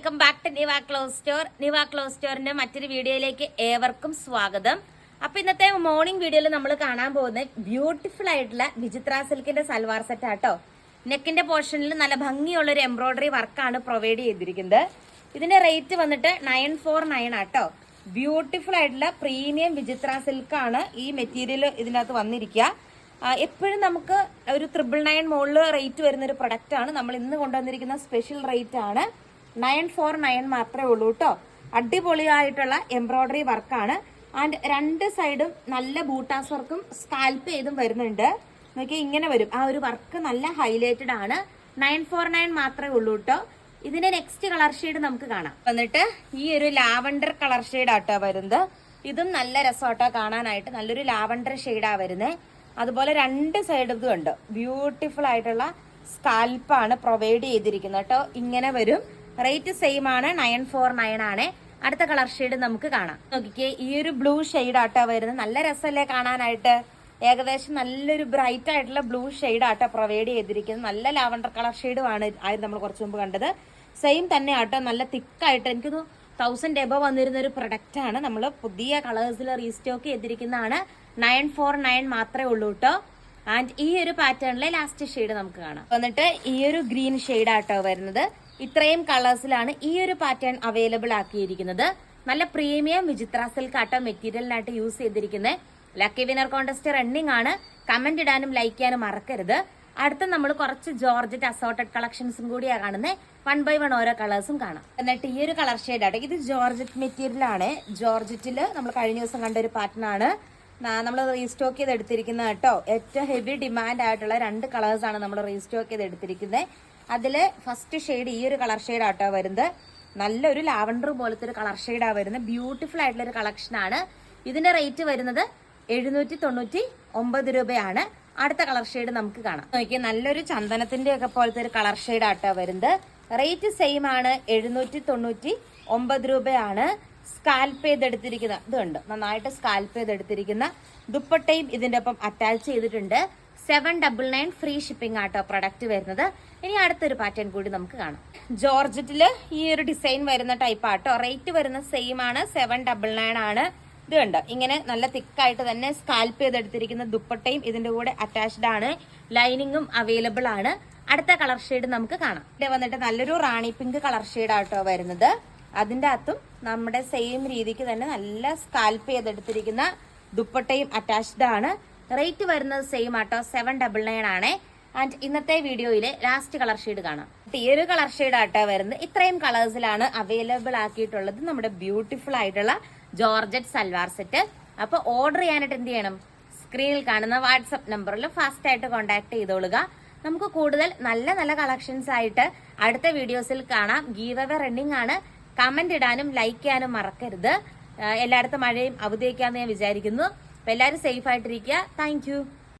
Welcome back to Niva clothes store. Niva clothes സ്റ്റോറിന്റെ മറ്റൊരു വീഡിയോയിലേക്ക് ഏവർക്കും സ്വാഗതം. അപ്പൊ ഇന്നത്തെ മോർണിംഗ് വീഡിയോയിൽ നമ്മൾ കാണാൻ പോകുന്നത് ബ്യൂട്ടിഫുൾ ആയിട്ടുള്ള വിചിത്ര സിൽക്കിന്റെ സൽവാർ സെറ്റ് ആട്ടോ. നെക്കിന്റെ പോർഷനിൽ നല്ല ഭംഗിയുള്ള ഒരു എംബ്രോയിഡറി വർക്കാണ് പ്രൊവൈഡ് ചെയ്തിരിക്കുന്നത്. ഇതിന്റെ റേറ്റ് വന്നിട്ട് നയൻ ഫോർ നയൻ ആട്ടോ. ബ്യൂട്ടിഫുൾ ആയിട്ടുള്ള പ്രീമിയം വിചിത്ര സിൽക്കാണ് ഈ മെറ്റീരിയൽ ഇതിനകത്ത് വന്നിരിക്കുക. എപ്പോഴും നമുക്ക് ഒരു ത്രിബിൾ നയൻ മുകളിൽ റേറ്റ് വരുന്ന ഒരു പ്രൊഡക്റ്റ് ആണ്. നമ്മൾ ഇന്ന് കൊണ്ടുവന്നിരിക്കുന്ന സ്പെഷ്യൽ റേറ്റ് ആണ്. നയൻ ഫോർ നയൻ മാത്രമേ ഉള്ളൂ കേട്ടോ അടിപൊളിയായിട്ടുള്ള എംബ്രോയ്ഡറി വർക്കാണ്. ആൻഡ് രണ്ട് സൈഡും നല്ല ബൂട്ടാസ് വർക്കും സ്കാൽപ്പ് ചെയ്തും വരുന്നുണ്ട്. നോക്കി ഇങ്ങനെ വരും. ആ ഒരു വർക്ക് നല്ല ഹൈലൈറ്റഡ് ആണ്. നയൻ ഫോർ നയൻ മാത്രമേ ഉള്ളൂ കേട്ടോ ഇതിന്റെ നെക്സ്റ്റ് കളർ ഷെയ്ഡ് നമുക്ക് കാണാം. വന്നിട്ട് ഈ ഒരു ലാവണ്ടർ കളർ ഷെയ്ഡ് ആട്ടോ വരുന്നത്. ഇതും നല്ല രസമാട്ടോ കാണാനായിട്ട്. നല്ലൊരു ലാവണ്ടർ ഷെയ്ഡാ വരുന്നത് അതുപോലെ രണ്ട് സൈഡ് ഇതും ഉണ്ട്. ബ്യൂട്ടിഫുൾ ആയിട്ടുള്ള സ്കാൽപ്പാണ് പ്രൊവൈഡ് ചെയ്തിരിക്കുന്നത് കേട്ടോ ഇങ്ങനെ വരും. റേറ്റ് സെയിം ആണ് നയൻ ഫോർ നയൻ ആണ്. അടുത്ത കളർ ഷെയ്ഡ് നമുക്ക് കാണാം. നോക്കിക്കേ ഈ ഒരു ബ്ലൂ ഷെയ്ഡ് ആട്ടോ വരുന്നത്. നല്ല രസമല്ലേ കാണാനായിട്ട്? ഏകദേശം നല്ലൊരു ബ്രൈറ്റ് ആയിട്ടുള്ള ബ്ലൂ ഷെയ്ഡ് ആട്ടോ പ്രൊവൈഡ് ചെയ്തിരിക്കുന്നത്. നല്ല ലാവണ്ടർ കളർ ഷെയ്ഡും ആണ് ആയിരുന്നു നമ്മൾ കുറച്ച് മുമ്പ് കണ്ടത്. സെയിം തന്നെ ആട്ടോ നല്ല തിക്കായിട്ട് എനിക്കൊന്ന് തൗസൻഡ് എബോ വന്നിരുന്ന ഒരു പ്രൊഡക്റ്റ് ആണ്. നമ്മൾ പുതിയ കളേഴ്സിൽ റീസ്റ്റോക്ക് ചെയ്തിരിക്കുന്നതാണ്. നയൻ ഫോർ നയൻ മാത്രമേ ഉള്ളൂ കേട്ടോ. ആൻഡ് ഈ ഒരു പാറ്റേണിലെ ലാസ്റ്റ് ഷെയ്ഡ് നമുക്ക് കാണാം. വന്നിട്ട് ഈ ഒരു ഗ്രീൻ ഷെയ്ഡ് ആട്ടോ വരുന്നത്. ഇത്രയും കളേഴ്സിലാണ് ഈ ഒരു പാറ്റേൺ അവൈലബിൾ ആക്കിയിരിക്കുന്നത്. നല്ല പ്രീമിയം വിചിത്ര സിൽക്ക് ആട്ട മെറ്റീരിയലിനായിട്ട് യൂസ് ചെയ്തിരിക്കുന്നത്. ലക്കി വിനർ കോണ്ടസ്റ്റ് റണ്ണിംഗ് ആണ്. കമന്റ് ഇടാനും ലൈക്ക് ചെയ്യാനും മറക്കരുത്. അടുത്ത നമ്മൾ കുറച്ച് ജോർജറ്റ് അസോർട്ടഡ് കളക്ഷൻസും കൂടിയാണ് കാണുന്നത് വൺ ബൈ വൺ ഓരോ കളേഴ്സും കാണാം. എന്നിട്ട് ഈ ഒരു കളർ ഷെയ്ഡ് ആട്ടെ. ഇത് ജോർജറ്റ് മെറ്റീരിയൽ ആണ്. ജോർജറ്റിൽ നമ്മൾ കഴിഞ്ഞ ദിവസം കണ്ട ഒരു പാറ്റേൺ ആണ്. നമ്മൾ റീസ്റ്റോക്ക് ചെയ്ത് എടുത്തിരിക്കുന്നത് കേട്ടോ. ഏറ്റവും ഹെവി ഡിമാൻഡ് ആയിട്ടുള്ള രണ്ട് കളേഴ്സ് ആണ് നമ്മൾ റീസ്റ്റോക്ക് ചെയ്ത് എടുത്തിരിക്കുന്നത് അതിൽ ഫസ്റ്റ് ഷെയ്ഡ് ഈ ഒരു കളർ ഷെയ്ഡ് ആട്ടോ വരുന്നത്. നല്ലൊരു ലാവൻഡർ പോലത്തെ ഒരു കളർ ഷെയ്ഡാണ് വരുന്നത്. ബ്യൂട്ടിഫുൾ ആയിട്ടുള്ള ഒരു കളക്ഷനാണ് ഇതിന്റെ റേറ്റ് വരുന്നത് എഴുന്നൂറ്റി തൊണ്ണൂറ്റി ഒമ്പത് രൂപയാണ്. അടുത്ത കളർ ഷെയ്ഡ് നമുക്ക് കാണാം. നോക്കി നല്ലൊരു ചന്ദനത്തിന്റെ ഒക്കെ പോലത്തെ ഒരു കളർ ഷെയ്ഡ് ആട്ടോ വരുന്നത്. റേറ്റ് സെയിം ആണ്. എഴുന്നൂറ്റി തൊണ്ണൂറ്റി ഒമ്പത് രൂപയാണ് സ്കാൽപ്പ് ചെയ്തെടുത്തിരിക്കുന്ന ഇതുണ്ട്. നന്നായിട്ട് സ്കാൽപ്പ് ചെയ്തെടുത്തിരിക്കുന്ന ദുപ്പട്ടയും ഇതിന്റെ ഒപ്പം അറ്റാച്ച് ചെയ്തിട്ടുണ്ട്. Seven double nine free shipping ആട്ടോ പ്രൊഡക്റ്റ് വരുന്നത്. ഇനി അടുത്തൊരു പാറ്റേൺ കൂടി നമുക്ക് കാണാം. ജോർജറ്റിൽ ഈ ഒരു ഡിസൈൻ വരുന്ന ടൈപ്പ് ആട്ടോ. റേറ്റ് വരുന്ന സെയിം ആണ്. സെവൻ ഡബിൾ നയൻ ആണ്. ഇത് കണ്ടോ? ഇങ്ങനെ നല്ല തിക്കായിട്ട് തന്നെ സ്കാൽപ്പ് ചെയ്തെടുത്തിരിക്കുന്ന ദുപ്പട്ടയും ഇതിന്റെ കൂടെ അറ്റാച്ച്ഡ് ആണ്. ലൈനിങ്ങും അവൈലബിൾ ആണ്. അടുത്ത കളർ ഷെയ്ഡ് നമുക്ക് കാണാം. ഇവിടെ വന്നിട്ട് നല്ലൊരു റാണി പിങ്ക് കളർ ഷെയ്ഡ് ആട്ടോ വരുന്നത്. അതിന്റെ അകത്തും നമ്മുടെ സെയിം രീതിക്ക് തന്നെ നല്ല സ്കാൽപ്പ് ചെയ്തെടുത്തിരിക്കുന്ന ദുപ്പട്ടയും അറ്റാച്ച്ഡ് ആണ്. റേറ്റ് വരുന്നത് സെയിം ആട്ടോ. സെവൻ ഡബിൾ നയൻ ആണ്. ആൻഡ് ഇന്നത്തെ വീഡിയോയിലെ ലാസ്റ്റ് കളർ ഷെയ്ഡ് കാണാം. ഈ ഒരു കളർ ഷെയ്ഡ് ആട്ടോ വരുന്നത്. ഇത്രയും കളേഴ്സിലാണ് അവൈലബിൾ ആക്കിയിട്ടുള്ളത് നമ്മുടെ ബ്യൂട്ടിഫുൾ ആയിട്ടുള്ള ജോർജറ്റ് സൽവാർ സെറ്റ് അപ്പൊ ഓർഡർ ചെയ്യാനായിട്ട് എന്ത് ചെയ്യണം? സ്ക്രീനിൽ കാണുന്ന വാട്സപ്പ് നമ്പറിൽ ഫാസ്റ്റ് ആയിട്ട് കോൺടാക്ട് ചെയ്തോളുക. നമുക്ക് കൂടുതൽ നല്ല നല്ല കളക്ഷൻസ് ആയിട്ട് അടുത്ത വീഡിയോസിൽ കാണാം. ഗീവ് അവ റണ്ണിംഗ് ആണ്. കമന്റ് ഇടാനും ലൈക്ക് ചെയ്യാനും മറക്കരുത്. എല്ലായിടത്തും മഴയും അവധിയൊക്കെയാന്ന് ഞാൻ വിചാരിക്കുന്നു. അപ്പൊ എല്ലാവരും സേഫ് ആയിട്ടിരിക്കുക. താങ്ക്